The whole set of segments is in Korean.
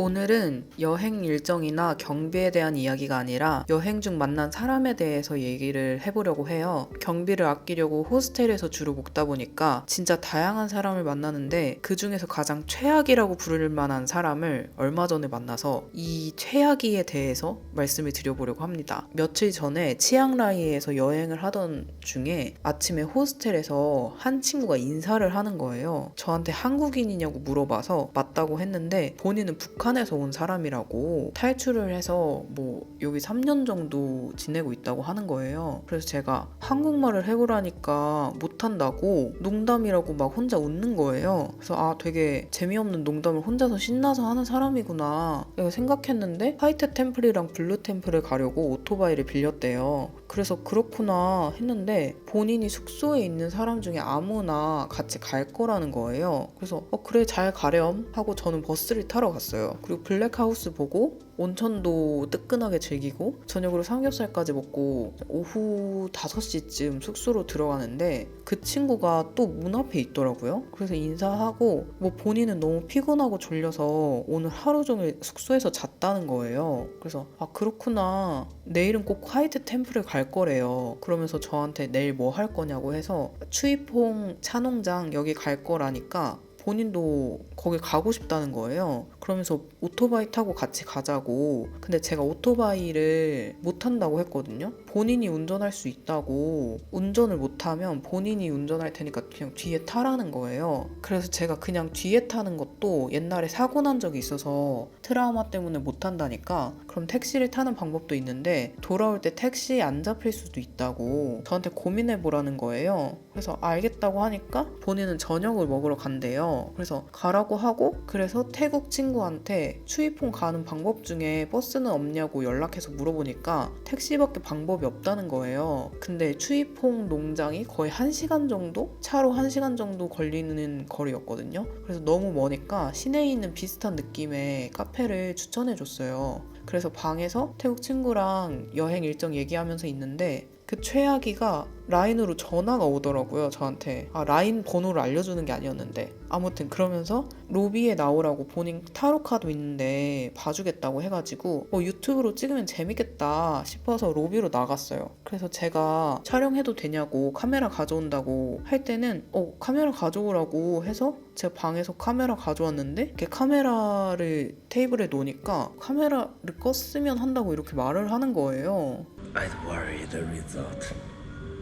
오늘은 여행 일정이나 경비에 대한 이야기가 아니라 여행 중 만난 사람에 대해서 얘기를 해보려고 해요. 경비를 아끼려고 호스텔에서 주로 묵다 보니까 진짜 다양한 사람을 만나는데 그 중에서 가장 최악이라고 부를 만한 사람을 얼마 전에 만나서 이 최악이에 대해서 말씀을 드려보려고 합니다. 며칠 전에 치앙라이에서 여행을 하던 중에 아침에 호스텔에서 한 친구가 인사를 하는 거예요. 저한테 한국인이냐고 물어봐서 맞다고 했는데 본인은 북한 에서 온 사람이라고 탈출을 해서 뭐 여기 3년 정도 지내고 있다고 하는 거예요. 그래서 제가 한국말을 해보라니까 못한다고 농담이라고 막 혼자 웃는 거예요. 그래서 아 되게 재미없는 농담을 혼자서 신나서 하는 사람이구나 생각했는데 화이트 템플이랑 블루 템플을 가려고 오토바이를 빌렸대요. 그래서 그렇구나 했는데 본인이 숙소에 있는 사람 중에 아무나 같이 갈 거라는 거예요. 그래서 어 그래 잘 가렴 하고 저는 버스를 타러 갔어요. 그리고 블랙하우스 보고 온천도 뜨끈하게 즐기고 저녁으로 삼겹살까지 먹고 오후 5시쯤 숙소로 들어가는데 그 친구가 또 문 앞에 있더라고요. 그래서 인사하고 뭐 본인은 너무 피곤하고 졸려서 오늘 하루 종일 숙소에서 잤다는 거예요. 그래서 아 그렇구나. 내일은 꼭 화이트 템플을 갈 거래요. 그러면서 저한테 내일 뭐 할 거냐고 해서 추이퐁 차농장 여기 갈 거라니까 본인도 거기 가고 싶다는 거예요. 그러면서 오토바이 타고 같이 가자고. 근데 제가 오토바이를 못 한다고 했거든요. 본인이 운전할 수 있다고. 운전을 못 하면 본인이 운전할 테니까 그냥 뒤에 타라는 거예요. 그래서 제가 그냥 뒤에 타는 것도 옛날에 사고 난 적이 있어서 트라우마 때문에 못 한다니까. 그럼 택시를 타는 방법도 있는데 돌아올 때 택시에 안 잡힐 수도 있다고 저한테 고민해 보라는 거예요. 그래서 알겠다고 하니까 본인은 저녁을 먹으러 간대요. 그래서 가라고 하고 그래서 태국 친구한테 추이퐁 가는 방법 중에 버스는 없냐고 연락해서 물어보니까 택시밖에 방법이 없다는 거예요. 근데 추이퐁 농장이 거의 1시간 정도? 차로 1시간 정도 걸리는 거리였거든요. 그래서 너무 머니까 시내에 있는 비슷한 느낌의 카페를 추천해 줬어요. 그래서 방에서 태국 친구랑 여행 일정 얘기하면서 있는데 그 최악이가 라인으로 전화가 오더라고요 저한테. 아 라인 번호를 알려주는 게 아니었는데. 아무튼 그러면서 로비에 나오라고 본인 타로 카드 있는데 봐주겠다고 해가지고 어, 유튜브로 찍으면 재밌겠다 싶어서 로비로 나갔어요. 그래서 제가 촬영해도 되냐고 카메라 가져온다고 할 때는 어 카메라 가져오라고 해서 제가 방에서 카메라 가져왔는데 이렇게 카메라를 테이블에 놓으니까 카메라를 껐으면 한다고 이렇게 말을 하는 거예요 I'd worry the result.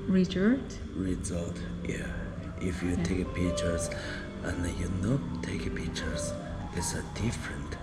Result? Result, yeah. If you take pictures and you know take pictures, it's a different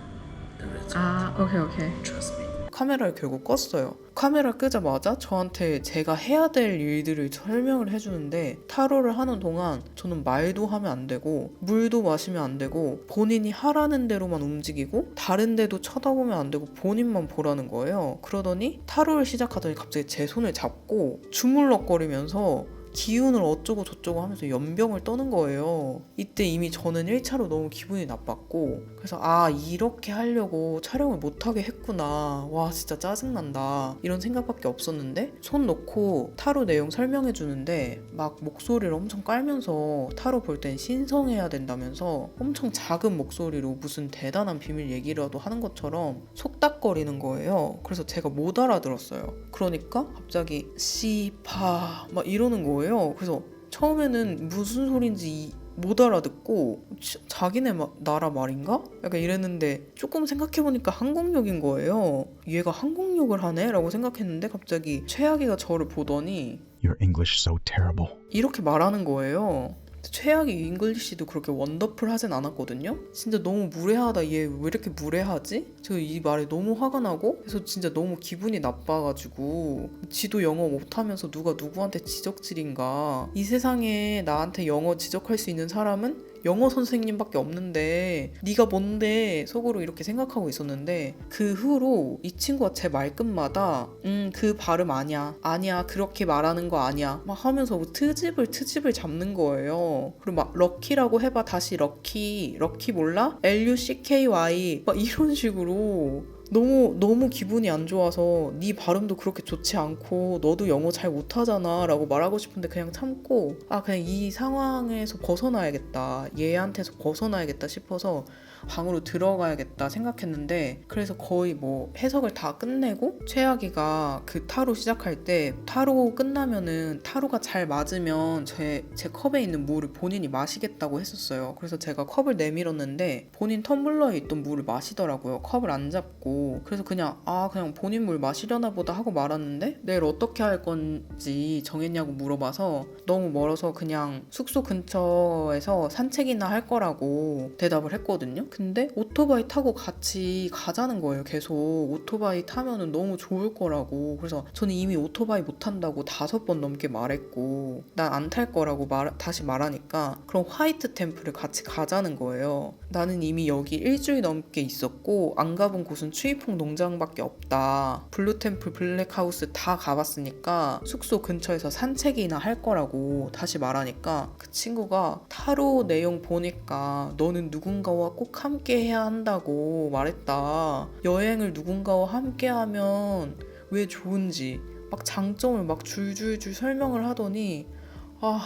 the result. Ah, okay, okay. Trust me. 카메라를 결국 껐어요. 카메라 끄자마자 저한테 제가 해야 될 일들을 설명을 해주는데 타로를 하는 동안 저는 말도 하면 안 되고 물도 마시면 안 되고 본인이 하라는 대로만 움직이고 다른 데도 쳐다보면 안 되고 본인만 보라는 거예요. 그러더니 타로를 시작하더니 갑자기 제 손을 잡고 주물럭거리면서 기운을 어쩌고 저쩌고 하면서 연병을 떠는 거예요. 이때 이미 저는 1차로 너무 기분이 나빴고 그래서 아 이렇게 하려고 촬영을 못하게 했구나. 와 진짜 짜증난다. 이런 생각밖에 없었는데 손 놓고 타로 내용 설명해 주는데 막 목소리를 엄청 깔면서 타로 볼 땐 신성해야 된다면서 엄청 작은 목소리로 무슨 대단한 비밀 얘기라도 하는 것처럼 속닥거리는 거예요. 그래서 제가 못 알아들었어요. 그러니까 갑자기 씨파 막 이러는 거예요. 그래서 처음에는 무슨 소린지 이- 못 알아듣고 치- 자기네 마- 나라 말인가? 약간 이랬는데 조금 생각해보니까 한국역인 거예요. 얘가 한국역을 하네? 라고 생각했는데 갑자기 최악이가 저를 보더니 Your English so terrible. 이렇게 말하는 거예요. 최악의 잉글리시도 그렇게 원더풀 하진 않았거든요. 진짜 너무 무례하다. 얘 왜 이렇게 무례하지? 제가 이 말에 너무 화가 나고 그래서 진짜 너무 기분이 나빠가지고 지도 영어 못하면서 누가 누구한테 지적질인가? 이 세상에 나한테 영어 지적할 수 있는 사람은 영어 선생님밖에 없는데 네가 뭔데 속으로 이렇게 생각하고 있었는데 그 후로 이 친구가 제 말끝마다 음 그 발음 아니야 아니야 그렇게 말하는 거 아니야 막 하면서 뭐 트집을 트집을 잡는 거예요. 그리고 막 럭키라고 해봐 다시 럭키 럭키 몰라? L U C K Y 막 이런 식으로 너무 너무 기분이 안 좋아서 네 발음도 그렇게 좋지 않고 너도 영어 잘 못하잖아라고 말하고 싶은데 그냥 참고 아 그냥 이 상황에서 벗어나야겠다. 얘한테서 벗어나야겠다 싶어서 방으로 들어가야겠다 생각했는데 그래서 거의 뭐 해석을 다 끝내고 최악이가 그 타로 시작할 때 타로 끝나면은 타로가 잘 맞으면 제, 제 컵에 있는 물을 본인이 마시겠다고 했었어요. 그래서 제가 컵을 내밀었는데 본인 텀블러에 있던 물을 마시더라고요. 컵을 안 잡고 그래서 그냥 아 그냥 본인 물 마시려나 보다 하고 말았는데 내일 어떻게 할 건지 정했냐고 물어봐서 너무 멀어서 그냥 숙소 근처에서 산책이나 할 거라고 대답을 했거든요. 근데 오토바이 타고 같이 가자는 거예요. 계속 오토바이 타면은 너무 좋을 거라고. 그래서 저는 이미 오토바이 못 탄다고 다섯 번 넘게 말했고 난 안 탈 거라고 말, 다시 말하니까 그럼 화이트 템플을 같이 가자는 거예요. 나는 이미 여기 일주일 넘게 있었고 안 가본 곳은 추위풍 농장밖에 없다. 블루 템플, 블랙 하우스 다 가봤으니까 숙소 근처에서 산책이나 할 거라고 다시 말하니까 그 친구가 타로 내용 보니까 너는 누군가와 꼭 함께 해야 한다고 말했다. 여행을 누군가와 함께 하면 왜 좋은지 막 장점을 막 줄줄줄 설명을 하더니 아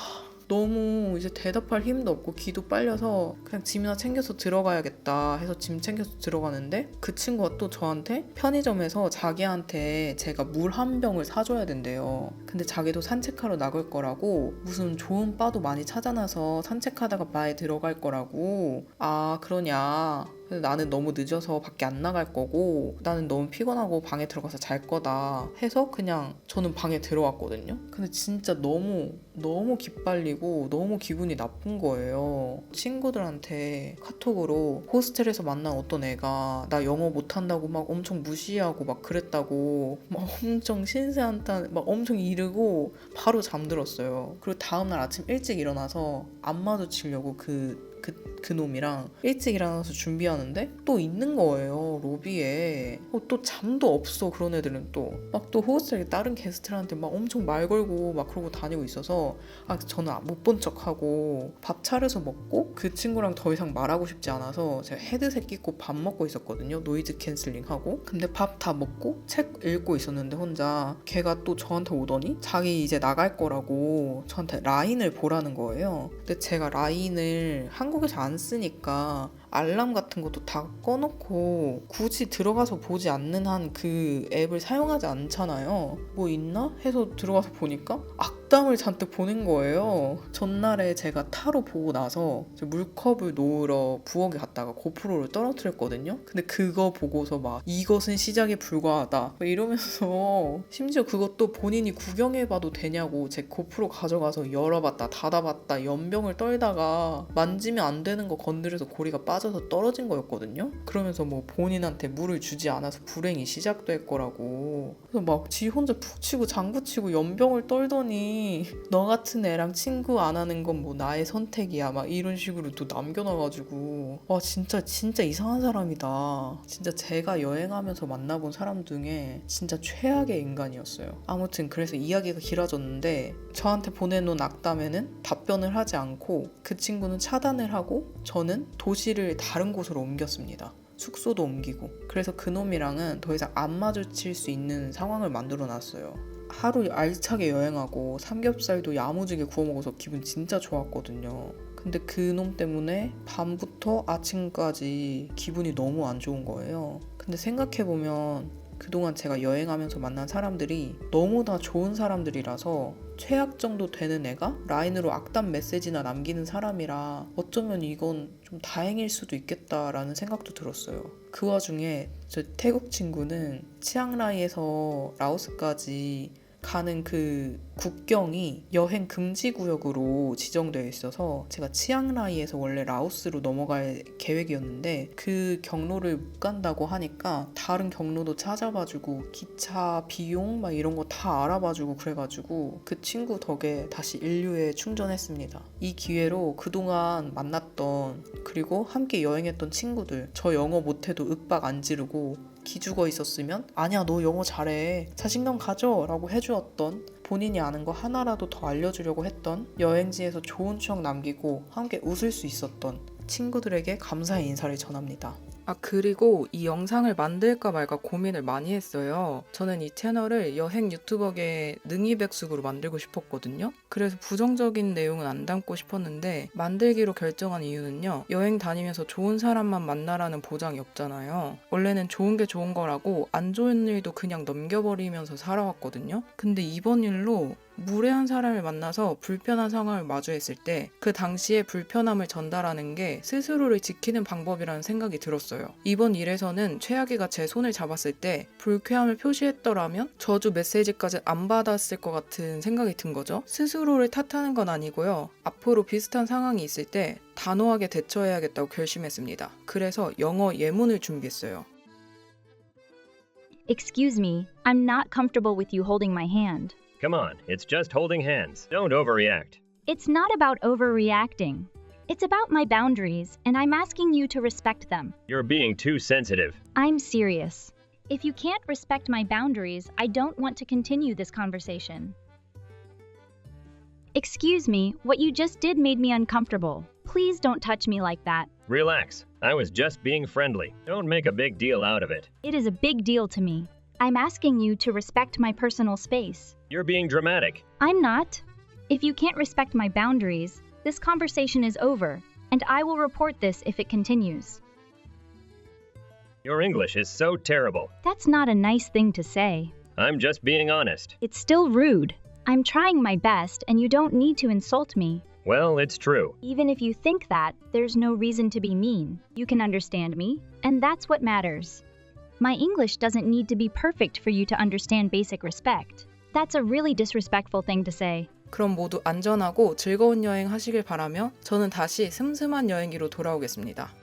너무 이제 대답할 힘도 없고 기도 빨려서 그냥 짐이나 챙겨서 들어가야겠다 해서 짐 챙겨서 들어가는데 그 친구가 또 저한테 편의점에서 자기한테 제가 물 한 병을 사줘야 된대요. 근데 자기도 산책하러 나갈 거라고 무슨 좋은 바도 많이 찾아놔서 산책하다가 바에 들어갈 거라고 아 그러냐 근데 나는 너무 늦어서 밖에 안 나갈 거고 나는 너무 피곤하고 방에 들어가서 잘 거다 해서 그냥 저는 방에 들어왔거든요. 근데 진짜 너무 너무 기빨리고 너무 기분이 나쁜 거예요. 친구들한테 카톡으로 호스텔에서 만난 어떤 애가 나 영어 못한다고 막 엄청 무시하고 막 그랬다고 막 엄청 신세한탄 막 엄청 이르고 바로 잠들었어요. 그리고 다음날 아침 일찍 일어나서 안 마주치려고 그 그, 그 놈이랑 일찍 일어나서 준비하는데 또 있는 거예요 로비에. 어, 또 잠도 없어 그런 애들은 또. 막 또 호스텔 다른 게스트들한테 막 엄청 말 걸고 막 그러고 다니고 있어서 아 저는 못 본 척하고 밥 차려서 먹고 그 친구랑 더 이상 말하고 싶지 않아서 제가 헤드셋 끼고 밥 먹고 있었거든요. 노이즈 캔슬링 하고. 근데 밥 다 먹고 책 읽고 있었는데 혼자 걔가 또 저한테 오더니 자기 이제 나갈 거라고 저한테 라인을 보라는 거예요. 근데 제가 라인을 한 국에서 안 쓰니까 알람 같은 것도 다 꺼놓고 굳이 들어가서 보지 않는 한 그 앱을 사용하지 않잖아요. 뭐 있나? 해서 들어가서 보니까 악담을 잔뜩 보낸 거예요. 전날에 제가 타로 보고 나서 물컵을 놓으러 부엌에 갔다가 고프로를 떨어뜨렸거든요. 근데 그거 보고서 막 이것은 시작에 불과하다 막 이러면서 심지어 그것도 본인이 구경해봐도 되냐고 제 고프로 가져가서 열어봤다 닫아봤다 연병을 떨다가 만지면 안 되는 거 건드려서 고리가 빠져 서 떨어진 거였거든요. 그러면서 뭐 본인한테 물을 주지 않아서 불행이 시작될 거라고. 그래서 막 지 혼자 푹 치고 장구 치고 연병을 떨더니 너 같은 애랑 친구 안 하는 건 뭐 나의 선택이야 막 이런 식으로 또 남겨놔가지고 와 진짜 진짜 이상한 사람이다. 진짜 제가 여행하면서 만나본 사람 중에 진짜 최악의 인간이었어요. 아무튼 그래서 이야기가 길어졌는데 저한테 보내놓은 악담에는 답변을 하지 않고 그 친구는 차단을 하고 저는 도시를 다른 곳으로 옮겼습니다. 숙소도 옮기고 그래서 그놈이랑은 더 이상 안 마주칠 수 있는 상황을 만들어 놨어요. 하루 알차게 여행하고 삼겹살도 야무지게 구워 먹어서 기분 진짜 좋았거든요. 근데 그놈 때문에 밤부터 아침까지 기분이 너무 안 좋은 거예요. 근데 생각해보면 그동안 제가 여행하면서 만난 사람들이 너무나 좋은 사람들이라서 최악 정도 되는 애가 라인으로 악담 메시지나 남기는 사람이라 어쩌면 이건 좀 다행일 수도 있겠다라는 생각도 들었어요. 그 와중에 저 태국 친구는 치앙라이에서 라오스까지 가는 그 국경이 여행 금지 구역으로 지정되어 있어서 제가 치앙라이에서 원래 라오스로 넘어갈 계획이었는데 그 경로를 못 간다고 하니까 다른 경로도 찾아봐주고 기차 비용 막 이런 거 다 알아봐주고 그래가지고 그 친구 덕에 다시 인류에 충전했습니다. 이 기회로 그동안 만났던 그리고 함께 여행했던 친구들 저 영어 못해도 윽박 안 지르고 기죽어 있었으면 아니야 너 영어 잘해 자신감 가져 라고 해주었던 본인이 아는 거 하나라도 더 알려주려고 했던 여행지에서 좋은 추억 남기고 함께 웃을 수 있었던 친구들에게 감사의 인사를 전합니다. 아, 그리고 이 영상을 만들까 말까 고민을 많이 했어요. 저는 이 채널을 여행 유튜버계 능이백숙으로 만들고 싶었거든요. 그래서 부정적인 내용은 안 담고 싶었는데 만들기로 결정한 이유는요. 여행 다니면서 좋은 사람만 만나라는 보장이 없잖아요. 원래는 좋은 게 좋은 거라고 안 좋은 일도 그냥 넘겨버리면서 살아왔거든요. 근데 이번 일로 무례한 사람을 만나서 불편한 상황을 마주했을 때 그 당시의 불편함을 전달하는 게 스스로를 지키는 방법이라는 생각이 들었어요. 이번 일에서는 최악이가 제 손을 잡았을 때 불쾌함을 표시했더라면 저주 메시지까지 안 받았을 것 같은 생각이 든 거죠. 스스로를 탓하는 건 아니고요. 앞으로 비슷한 상황이 있을 때 단호하게 대처해야겠다고 결심했습니다. 그래서 영어 예문을 준비했어요. Excuse me, I'm not comfortable with you holding my hand. Come on, it's just holding hands. Don't overreact. It's not about overreacting. It's about my boundaries, and I'm asking you to respect them. You're being too sensitive. I'm serious. If you can't respect my boundaries, I don't want to continue this conversation. Excuse me, what you just did made me uncomfortable. Please don't touch me like that. Relax. I was just being friendly. Don't make a big deal out of it. It is a big deal to me. I'm asking you to respect my personal space. You're being dramatic. I'm not. If you can't respect my boundaries, this conversation is over, and I will report this if it continues. Your English is so terrible. That's not a nice thing to say. I'm just being honest. It's still rude. I'm trying my best, and you don't need to insult me. Well, it's true. Even if you think that, there's no reason to be mean. You can understand me, and that's what matters. My English doesn't need to be perfect for you to understand basic respect. That's a really disrespectful thing to say. 그럼 모두 안전하고 즐거운 여행 하시길 바라며 저는 다시 슴슴한 여행기로 돌아오겠습니다.